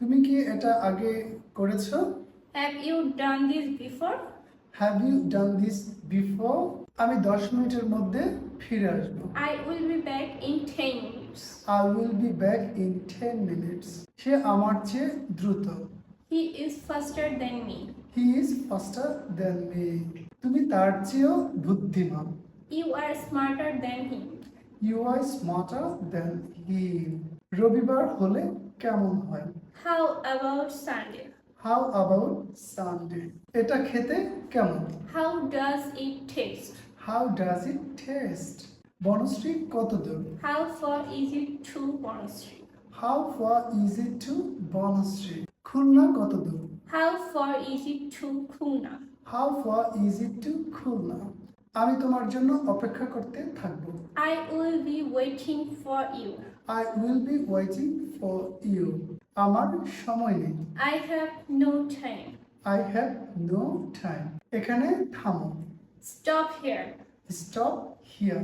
তুমি কি এটা আগে করেছ Have you done this before? Have you done this before আমি দশ মিনিটের মধ্যে ফিরে আসব I will be back in 10 minutes. I will be back in ten minutes সে আমার চেয়ে দ্রুত he is faster than me. He is faster than me তুমি তার চেয়েও বুদ্ধিমান You are smarter than him. You are smarter than he রবিবার হলে কেমন হয় How about Sunday? How about Sunday এটা খেতে কেমন How does it taste? How does it taste Banasree কত দূর far is it to Bond Street? How far is it to Banasree Khulna কত দূর How far is it to Kuna? How far is it to Khulna আমি তোমার জন্য অপেক্ষা করতে থাকব। I will be waiting for you I will be waiting for you আমার সময় নেই। I have no time I have no time এখানে থামো। Stop here stop here